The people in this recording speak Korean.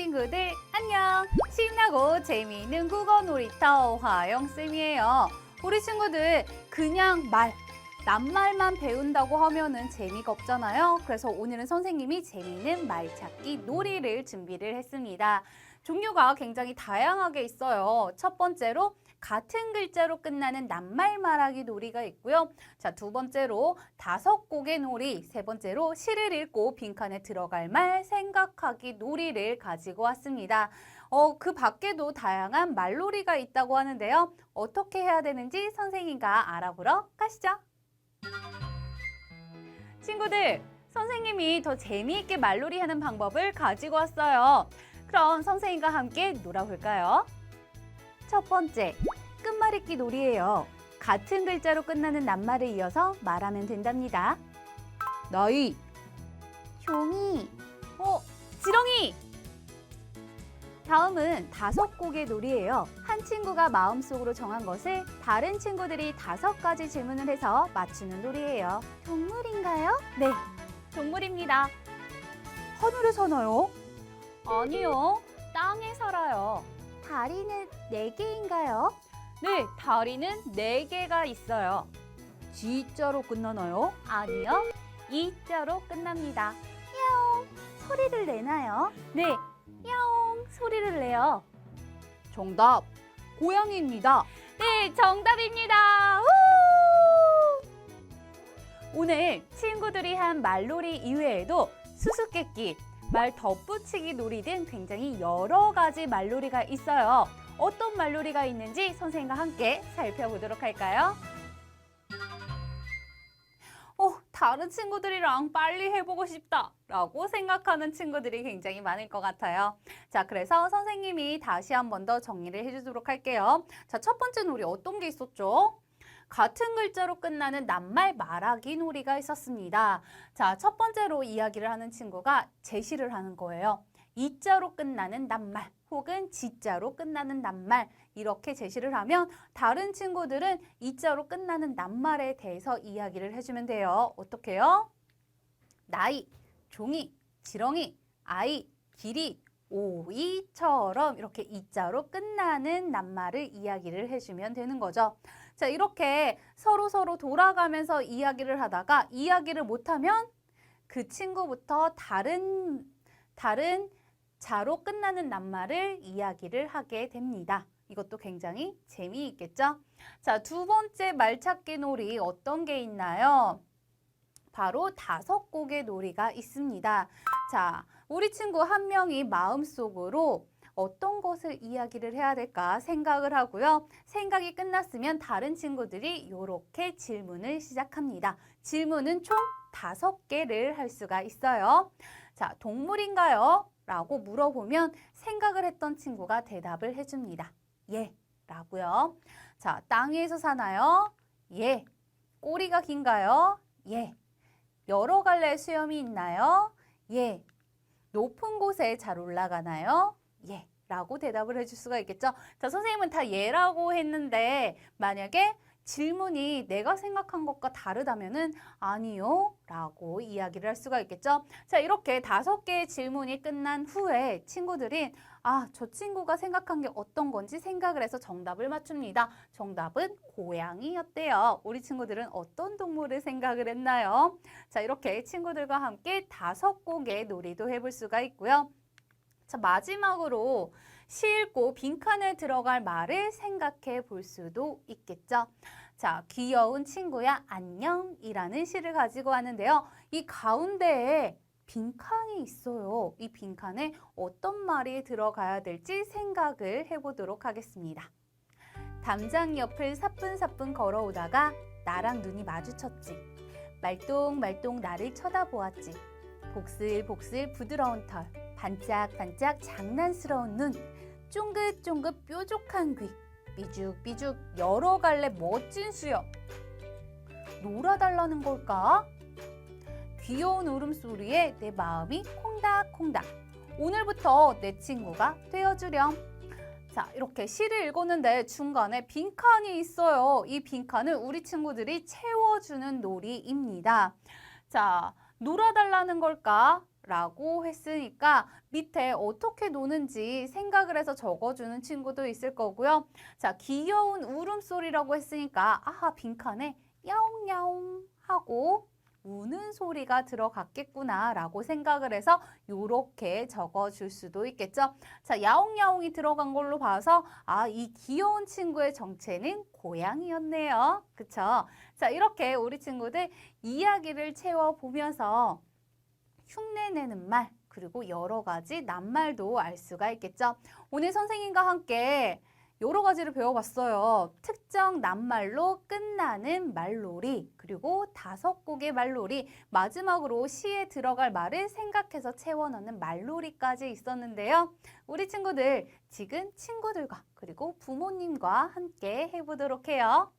친구들 안녕! 신나고 재미있는 국어 놀이터 화영쌤이에요. 우리 친구들 그냥 말, 낱말만 배운다고 하면은 재미가 없잖아요. 그래서 오늘은 선생님이 재미있는 말 찾기 놀이를 준비를 했습니다. 종류가 굉장히 다양하게 있어요. 첫 번째로 같은 글자로 끝나는 낱말 말하기 놀이가 있고요. 자, 두 번째로 다섯 곡의 놀이, 세 번째로 시를 읽고 빈칸에 들어갈 말 생각하기 놀이를 가지고 왔습니다. 어, 그 밖에도 다양한 말놀이가 있다고 하는데요. 어떻게 해야 되는지 선생님과 알아보러 가시죠. 친구들, 선생님이 더 재미있게 말놀이 하는 방법을 가지고 왔어요. 그럼 선생님과 함께 놀아볼까요? 첫 번째, 끝말잇기 놀이예요. 같은 글자로 끝나는 낱말을 이어서 말하면 된답니다. 나이, 종이, 어, 지렁이. 다음은 다섯 곡의 놀이예요. 한 친구가 마음속으로 정한 것을 다른 친구들이 다섯 가지 질문을 해서 맞추는 놀이예요. 동물인가요? 네, 동물입니다. 하늘에 사나요? 아니요, 땅에 살아요. 다리는 네 개인가요? 네, 다리는 네 개가 있어요. G자로 끝나나요? 아니요, E자로 끝납니다. 소리를 내나요? 네, 야옹, 소리를 내요. 정답, 고양이입니다. 네, 정답입니다. 우! 오늘 친구들이 한 말놀이 이외에도 수수께끼, 말 덧붙이기 놀이 등 굉장히 여러 가지 말놀이가 있어요. 어떤 말놀이가 있는지 선생님과 함께 살펴보도록 할까요? 어, 다른 친구들이랑 빨리 해보고 싶다 라고 생각하는 친구들이 굉장히 많을 것 같아요. 자, 그래서 선생님이 다시 한 번 더 정리를 해주도록 할게요. 자, 첫 번째 놀이 어떤 게 있었죠? 같은 글자로 끝나는 낱말 말하기 놀이가 있었습니다. 자, 첫 번째로 이야기를 하는 친구가 제시를 하는 거예요. 이자로 끝나는 낱말 혹은 지자로 끝나는 낱말 이렇게 제시를 하면 다른 친구들은 이자로 끝나는 낱말에 대해서 이야기를 해주면 돼요. 어떻게요? 나이, 종이, 지렁이, 아이, 길이, 오이처럼 이렇게 이자로 끝나는 낱말을 이야기를 해주면 되는 거죠. 자, 이렇게 서로 서로 돌아가면서 이야기를 하다가 이야기를 못하면 그 친구부터 다른 다른 자로 끝나는 낱말을 이야기를 하게 됩니다. 이것도 굉장히 재미있겠죠? 자, 두 번째 말찾기 놀이 어떤 게 있나요? 바로 다섯 곡의 놀이가 있습니다. 자, 우리 친구 한 명이 마음속으로 어떤 것을 이야기를 해야 될까 생각을 하고요. 생각이 끝났으면 다른 친구들이 이렇게 질문을 시작합니다. 질문은 총 다섯 개를 할 수가 있어요. 자, 동물인가요? 라고 물어보면 생각을 했던 친구가 대답을 해줍니다. 예, 라고요. 자, 땅에서 사나요? 예. 꼬리가 긴가요? 예. 여러 갈래 수염이 있나요? 예. 높은 곳에 잘 올라가나요? 예. 라고 대답을 해줄 수가 있겠죠. 자, 선생님은 다 예라고 했는데 만약에 질문이 내가 생각한 것과 다르다면은 아니요 라고 이야기를 할 수가 있겠죠. 자, 이렇게 다섯 개의 질문이 끝난 후에 친구들이 아, 저 친구가 생각한 게 어떤 건지 생각을 해서 정답을 맞춥니다. 정답은 고양이였대요. 우리 친구들은 어떤 동물을 생각을 했나요? 자, 이렇게 친구들과 함께 다섯 곡의 놀이도 해볼 수가 있고요. 자, 마지막으로 시 읽고 빈칸에 들어갈 말을 생각해 볼 수도 있겠죠. 자, 귀여운 친구야, 안녕이라는 시를 가지고 왔는데요. 이 가운데에 빈칸이 있어요. 이 빈칸에 어떤 말이 들어가야 될지 생각을 해보도록 하겠습니다. 담장 옆을 사뿐사뿐 걸어오다가 나랑 눈이 마주쳤지. 말똥말똥 나를 쳐다보았지. 복슬복슬 부드러운 털, 반짝반짝 장난스러운 눈, 쫑긋쫑긋 뾰족한 귀, 삐죽삐죽 여러 갈래 멋진 수염. 놀아달라는 걸까? 귀여운 울음소리에 내 마음이 콩닥콩닥. 오늘부터 내 친구가 되어주렴. 자, 이렇게 시를 읽었는데 중간에 빈칸이 있어요. 이 빈칸을 우리 친구들이 채워주는 놀이입니다. 자, 놀아달라는 걸까? 라고 했으니까 밑에 어떻게 노는지 생각을 해서 적어주는 친구도 있을 거고요. 자, 귀여운 울음소리라고 했으니까 아하, 빈칸에 야옹야옹 하고 우는 소리가 들어갔겠구나 라고 생각을 해서 요렇게 적어줄 수도 있겠죠. 자, 야옹야옹이 들어간 걸로 봐서 아, 이 귀여운 친구의 정체는 고양이였네요. 그쵸? 자, 이렇게 우리 친구들 이야기를 채워보면서 흉내내는 말, 그리고 여러 가지 낱말도 알 수가 있겠죠. 오늘 선생님과 함께 여러 가지를 배워봤어요. 특정 낱말로 끝나는 말놀이, 그리고 다섯 곡의 말놀이, 마지막으로 시에 들어갈 말을 생각해서 채워넣는 말놀이까지 있었는데요. 우리 친구들 지금 친구들과 그리고 부모님과 함께 해보도록 해요.